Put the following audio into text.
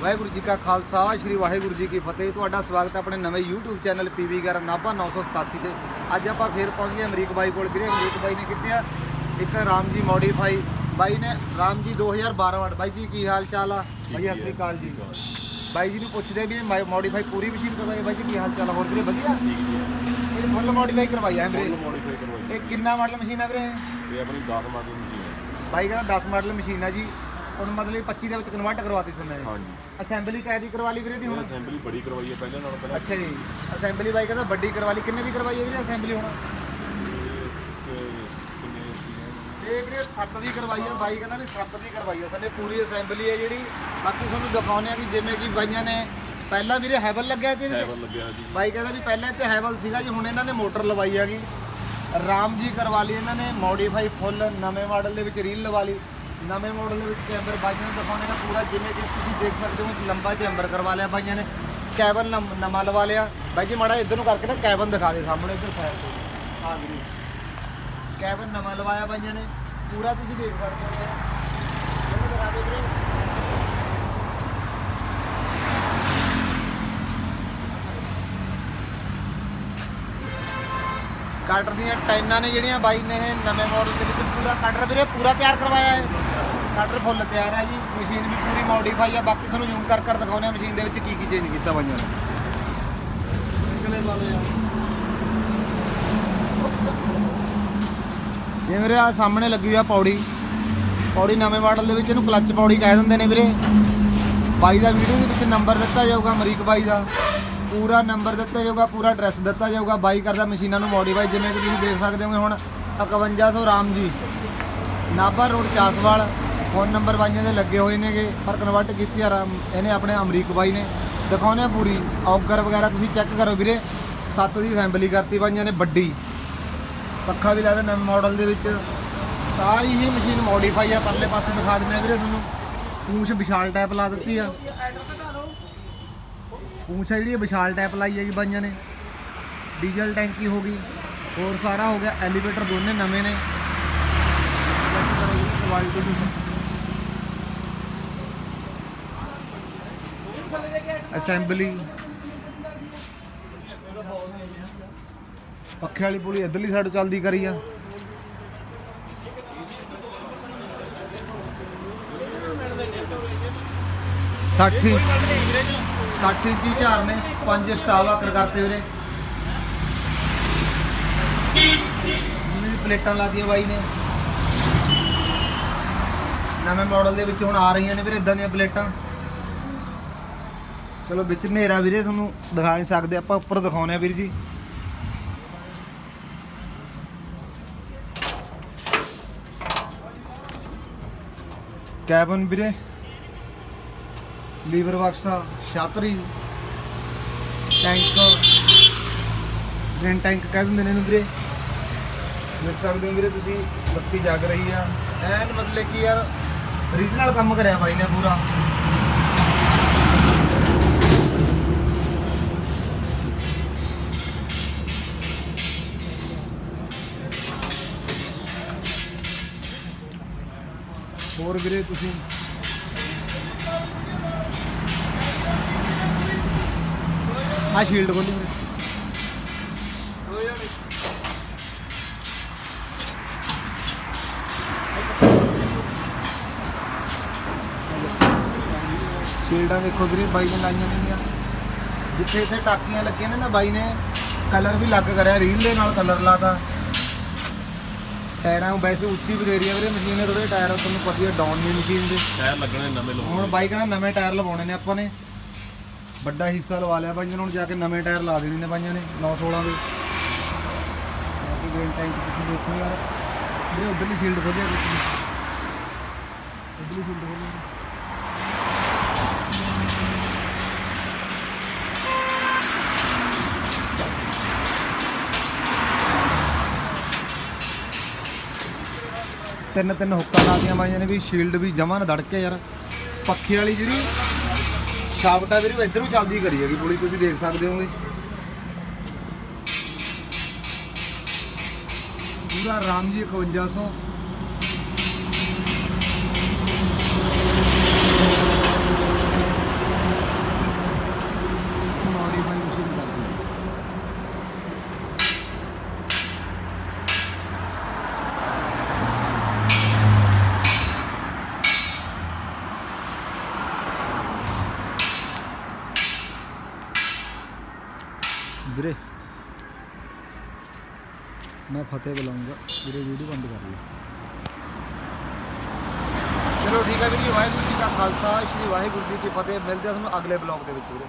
ਵਾਹਿਗੁਰੂ ਜੀ ਕਾ ਖਾਲਸਾ ਸ੍ਰੀ ਵਾਹਿਗੁਰੂ ਜੀ ਕੀ ਫਤਿਹ। ਤੁਹਾਡਾ ਸਵਾਗਤ ਹੈ ਆਪਣੇ ਨਵੇਂ YouTube ਚੈਨਲ ਪੀਵੀ ਗਰ ਨਾਭਾ 987 ਤੇ। ਅੱਜ ਆਪਾਂ ਫੇਰ ਪਹੁੰਚ ਗਏ ਅਮਰੀਕ ਬਾਈ ਕੋਲ। ਵੀਰੇ ਅਮਰੀਕ ਬਾਈ ਨੇ ਕੀਤੀ ਆ ਇੱਕ ਰਾਮ ਜੀ ਮੋਡੀਫਾਈ ਬਾਈ ਨੇ ਰਾਮ ਜੀ 2012 ਵਾਟ। ਬਾਈ ਜੀ ਕੀ ਹਾਲ ਚਾਲ ਆ? ਬਾਈ ਸਤਿ ਸ੍ਰੀ ਅਕਾਲ ਜੀ। ਬਾਈ ਜੀ ਨੂੰ ਪੁੱਛਦੇ ਵੀ ਮੋਡੀਫਾਈ ਪੂਰੀ ਮਸ਼ੀਨ ਕਰਵਾਈ। ਬਾਈ ਜੀ ਕੀ ਹਾਲ ਚਾਲ ਹੋਰ ਵੀਰੇ ਵਧੀਆ? ਇਹ ਫੁੱਲ ਮੋਡੀਫਾਈ ਕਰਵਾਈ ਆ ਵੀਰੇ। ਮੋਡੀਫਾਈ ਕਰਵਾਈ ਇਹ ਕਿੰਨਾ ਮਾਡਲ ਮਸ਼ੀਨ ਆ ਵੀਰੇ? ਇਹ ਆਪਣੀ 10 ਮਾਡਲ ਮਸ਼ੀਨ ਹੈ ਬਾਈ ਕਹਿੰਦਾ 10 ਮਾਡਲ ਮਸ਼ੀਨ ਆ ਜੀ। ਹੁਣ ਮਤਲਬ 25 ਦੇ ਵਿੱਚ ਕਨਵਰਟ ਕਰਵਾਤੀ ਸੁਣਨੇ ਹਾਂਜੀ। ਅਸੈਂਬਲੀ ਕਾਇਦੀ ਕਰਵਾ ਲਈ ਵੀਰੇ ਦੀ ਹੁਣ? ਅਸੈਂਬਲੀ ਬੜੀ ਕਰਵਾਈ ਹੈ ਪਹਿਲਾਂ ਨਾਲੋਂ ਪਹਿਲਾਂ। ਅੱਛਾ ਜੀ। ਅਸੈਂਬਲੀ ਬਾਈ ਕਹਿੰਦਾ ਵੱਡੀ ਕਰਵਾ ਲਈ। ਕਿੰਨੇ ਦੀ ਕਰਵਾਈ ਹੈ ਵੀਰੇ ਅਸੈਂਬਲੀ ਹੁਣ? ਇਹ ਕਿੰਨੇ ਸੀ ਇਹ ਵੀਰੇ 7 ਦੀ ਕਰਵਾਈ ਹੈ। ਬਾਈ ਕਹਿੰਦਾ ਵੀ 7 ਦੀ ਕਰਵਾਈ ਹੈ। ਸਾਡੇ ਪੂਰੀ ਅਸੈਂਬਲੀ ਹੈ ਜਿਹੜੀ। ਬਾਕੀ ਤੁਹਾਨੂੰ ਦਿਖਾਉਂਦੇ ਆ ਕਿ ਜਿਵੇਂ ਕਿ ਬਾਈਆਂ ਨੇ ਪਹਿਲਾਂ ਵੀਰੇ ਹੈਵਲ ਲੱਗਿਆ ਤੇ ਲੱਗਿਆ ਜੀ ਬਾਈ ਕਹਿੰਦਾ ਵੀ ਪਹਿਲਾਂ ਇੱਥੇ ਹੈਵਲ ਸੀਗਾ ਜੀ ਹੁਣ ਇਹਨਾਂ ਨੇ ਮੋਟਰ ਲਵਾਈ ਹੈਗੀ। ਰਾਮ ਜੀ ਕਰਵਾ ਲਈ ਇਹਨਾਂ ਨੇ। ਮੋਡੀਫਾਈ ਫੁੱਲ ਨਵੇਂ ਮਾਡਲ ਦੇ ਵਿੱਚ ਰੀਲ ਲਵਾ ਲਈ। ਨਵੇਂ ਮਾਡਲ ਦੇ ਵਿੱਚ ਚੈਂਬਰ ਬਾਈਆਂ ਨੂੰ ਦਿਖਾਉਂਦੇ ਨੇ ਪੂਰਾ, ਜਿਵੇਂ ਕਿ ਤੁਸੀਂ ਦੇਖ ਸਕਦੇ ਹੋ ਲੰਬਾ ਚੈਂਬਰ ਕਰਵਾ ਲਿਆ ਬਾਈਆਂ ਨੇ। ਕੈਬਨ ਨਮ- ਨਵਾਂ ਲਵਾ ਲਿਆ। ਬਾਈ ਜੀ, ਮਾੜਾ ਇੱਧਰ ਨੂੰ ਕਰਕੇ ਨਾ ਕੈਬਨ ਦਿਖਾ ਦੇ ਸਾਹਮਣੇ, ਇੱਧਰ ਸਾਈਡ ਤੇ। ਹਾਂ ਵੀਰੇ ਕੈਬਨ ਨਵਾਂ ਲਵਾਇਆ ਬਾਈਆਂ ਨੇ। ਪੂਰਾ ਤੁਸੀਂ ਦੇਖ ਸਕਦੇ ਹੋ ਇਹਨੂੰ ਦਿਖਾ ਦੇ ਵੀਰੇ ਕਟਰ ਦੀਆਂ ਟਾਈਨਾਂ ਨੇ ਜਿਹੜੀਆਂ ਬਾਈ ਨੇ ਇਹ ਨਵੇਂ ਮਾਡਲ ਦੇ ਵਿੱਚ ਪੂਰਾ ਕਟਰ ਵੀਰੇ ਪੂਰਾ ਤਿਆਰ ਕਰਵਾਇਆ ਹੈ ਕਟਰ ਫੁੱਲ ਤਿਆਰ ਹੈ ਜੀ ਮਸ਼ੀਨ ਵੀ ਪੂਰੀ ਮੋਡੀਫਾਈ ਆ ਬਾਕੀ ਤੁਹਾਨੂੰ ਜ਼ੂਮ ਕਰ ਕਰ ਦਿਖਾਉਂਦੇ ਆ ਮਸ਼ੀਨ ਦੇ ਵਿੱਚ ਕੀ ਕੀ ਚੇਂਜ ਕੀਤਾ ਬਾਈਆਂ ਨੇ। ਨਿਕਲੇ ਵਾਲੇ ਆ। ਇਹ ਵੀਰੇ ਆ ਸਾਹਮਣੇ ਲੱਗੀ ਹੋਈ ਆ ਪੌੜੀ। ਪੌੜੀ ਨਵੇਂ ਮਾਡਲ ਦੇ ਵਿੱਚ ਇਹਨੂੰ ਕਲੱਚ ਪੌੜੀ ਕਹਿ ਦਿੰਦੇ ਨੇ ਵੀਰੇ। ਬਾਈ ਦਾ ਵੀਡੀਓ ਦੇ ਵਿੱਚ ਨੰਬਰ ਦਿੱਤਾ ਜਾਊਗਾ ਅਮਰੀਕ ਬਾਈ ਦਾ। ਪੂਰਾ ਨੰਬਰ ਦਿੱਤਾ ਜਾਊਗਾ, ਪੂਰਾ ਐਡਰੈਸ ਦਿੱਤਾ ਜਾਊਗਾ, ਬਾਈ ਕਰਦਾ ਮਸ਼ੀਨਾਂ ਨੂੰ ਮੋਡੀਫਾਈ ਜਿਵੇਂ ਕਿ ਤੁਸੀਂ ਦੇਖ ਸਕਦੇ ਹੋ ਹੁਣ 5100 Ram ji. Nabha road, Chaswal phone number ਬਾਈਆਂ ਦੇ ਲੱਗੇ ਹੋਏ ਨੇਗੇ, ਪਰ ਕਨਵਰਟ ਕੀਤੀ ਆ ਰਾਮ, ਇਹਨੇ ਆਪਣੇ ਅਮਰੀਕ ਬਾਈ ਨੇ। ਦਿਖਾਉਂਦੇ ਆ ਪੂਰੀ ਔਗਰ ਵਗੈਰਾ ਤੁਸੀਂ ਚੈੱਕ ਕਰੋ ਵੀਰੇ, ਸੱਤ ਦੀ ਅਸੈਂਬਲੀ ਕਰਤੀ ਬਾਈਆਂ ਨੇ, ਵੱਡੀ। ਪੱਖਾ ਵੀ ਲਾਦਾ ਨਵੇਂ ਮਾਡਲ ਦੇ ਵਿੱਚ। ਸਾਰੀ ਹੀ ਮਸ਼ੀਨ ਮੋਡੀਫਾਈ ਆ, ਪਰਲੇ ਪਾਸੇ ਦਿਖਾ ਦਿੰਦੇ ਆ ਵੀਰੇ ਤੁਹਾਨੂੰ। ਪੂਛ ਵਿਸ਼ਾਲ ਟਾਈਪ ਲਾ ਦਿੱਤੀ ਆ। ਪੂੰਛ ਆ ਜਿਹੜੀ ਵਿਸ਼ਾਲ ਟੈਪ ਲਾਈ ਹੈ ਜੀ ਬਾਈਆਂ ਨੇ। ਡੀਜ਼ਲ ਟੈਂਕੀ ਹੋ ਗਈ, ਹੋਰ ਸਾਰਾ ਹੋ ਗਿਆ, ਐਲੀਵੇਟਰ ਦੋਨੇ ਨਵੇਂ ਨੇ। ਚੈੱਕ ਕਰੋ ਜੀ ਕੁਆਲਿਟੀ ਤੁਸੀਂ ਅਸੈਂਬਲੀ ਪੱਖੇ ਵਾਲੀ ਪੁਲੀ ਇਧਰਲੀ ਸਾਈਡ ਚੱਲਦੀ ਕਰੀ ਆ। ਸੱਠੀ। ਸੱਠੀ ਇੰਚੀ ਝਾਰ ਨੇ, ਪੰਜ ਸਟਾਵ ਆਕਰ ਕਰਤੇ ਵੀਰੇ। ਜਿਵੇਂ ਪਲੇਟਾਂ ਲਾਦੀਆਂ ਬਾਈ ਨੇ। ਨਵੇਂ ਮਾਡਲ ਦੇ ਵਿੱਚ ਹੁਣ ਆ ਰਹੀਆਂ ਨੇ ਵੀਰੇ ਇਦਾਂ ਦੀਆਂ ਪਲੇਟਾਂ। ਚਲੋ ਵਿੱਚ ਹਨੇਰਾ ਵੀਰੇ, ਤੁਹਾਨੂੰ ਦਿਖਾ ਨਹੀਂ ਸਕਦੇ, ਆਪਾਂ ਉੱਪਰ ਦਿਖਾਉਨੇ ਆ ਵੀਰ ਜੀ। ਕੈਬਨ ਵੀਰੇ। ਲੀਵਰ ਬਕਸਾ ਛਾਤਰੀ ਟੈਂਕ ਗ੍ਰੈਂਡ ਟੈਂਕ ਕਹਿ ਦਿੰਦੇ ਨੇ ਇਹਨੂੰ ਵੀਰੇ। ਦੇਖ ਸਕਦੇ ਹੋ ਵੀਰੇ ਤੁਸੀਂ, ਬੱਤੀ ਜਗ ਰਹੀ ਆ। ਐਨ ਮਤਲਬ ਕਿ ਯਾਰ ਰੀਜਨਲ ਕੰਮ ਕਰਿਆ ਬਾਈ ਨੇ ਪੂਰਾ। ਹੋਰ ਵੀਰੇ ਤੁਸੀਂ? ਆ ਸ਼ੀਲਡ ਖੋਲੀ ਸ਼ੀਲਡਾਂ ਦੇਖੋ ਵੀਰੇ ਬਾਈ ਨੇ ਲਾਈਆਂ ਨੇਗੀਆਂ ਜਿੱਥੇ ਇੱਥੇ ਟਾਕੀਆਂ ਲੱਗੀਆਂ ਨੇ ਨਾ ਬਾਈ ਨੇ ਕਲਰ ਵੀ ਲੱਗ ਕਰਿਆ ਰੀਲ ਦੇ ਨਾਲ ਕਲਰ ਲਾਤਾ। ਟਾਇਰਾਂ ਨੂੰ ਵੈਸੇ ਉੱਚੀ ਬਥੇਰੀ ਆ ਵੀਰੇ ਮਸ਼ੀਨ ਦੇ ਥੋੜੇ ਟਾਇਰ ਤੁਹਾਨੂੰ ਪਤਾ ਹੀ ਡਾਊਨ ਨਹੀਂ ਮਸ਼ੀਨ ਦੇ। ਟਾਇਰ ਲੱਗਣੇ ਨਵੇਂ ਹੁਣ ਲਵਾਉਣੇ ਬਾਈ ਕਹਿੰਦਾ ਨਵੇਂ ਟਾਇਰ ਲਵਾਉਣੇ ਨੇ ਆਪਾਂ ਨੇ। ਵੱਡਾ ਹਿੱਸਾ ਲਵਾ ਲਿਆ ਬਾਈਆਂ ਨੇ ਨੂੰ ਜਾ ਕੇ ਨਵੇਂ ਟਾਇਰ ਲਾ ਦੇਣੇ ਨੇ ਬਾਈਆਂ ਨੇ 916 ਦੇ। ਬਾਕੀ ਗੇਮ ਟੈਂਕ ਤੁਸੀਂ ਦੇਖੋ ਯਾਰ। ਵੀਰੇ ਉਧਰਲੀ ਫੀਲਡ ਖੋਲਿਆ ਤੁਸੀਂ ਉਧਰਲੀ ਫੀਲਡ ਖੋਲਿਆ ਤਿੰਨ ਤਿੰਨ ਹੁੱਕਾਂ ਲਾਦੀਆਂ ਬਾਈਆਂ ਨੇ ਵੀ। ਸ਼ੀਲਡ ਵੀ ਜਮਾਂ ਨਾ ਧੜਕੇ ਯਾਰ। ਪੱਖੇ ਵਾਲੀ ਜਿਹੜੀ ਸ਼ਾਫਟ ਆ ਵੀਰੇ, ਉਹ ਇੱਧਰੋਂ ਚੱਲਦੀ ਕਰੀ ਹੈਗੀ ਪੁਲੀ ਤੁਸੀਂ ਦੇਖ ਸਕਦੇ ਹੋਗੇ ਪੂਰਾ ਰਾਮ ਜੀ 5100 ਵੀਰੇ। ਮੈਂ ਫਤਿਹ ਬੁਲਾਉਂਗਾ। ਵੀਰੇ, ਵੀਡੀਓ ਬੰਦ ਕਰ ਲਈ। ਚਲੋ ਠੀਕ ਹੈ ਵੀਰੇ, ਵਾਹਿਗੁਰੂ ਜੀ ਕਾ ਖਾਲਸਾ, ਸ੍ਰੀ ਵਾਹਿਗੁਰੂ ਜੀ ਕੀ ਫਤਿਹ। ਮਿਲਦੇ ਹਾਂ ਤੁਹਾਨੂੰ ਅਗਲੇ ਬਲੌਗ ਦੇ ਵਿੱਚ ਵੀਰੇ।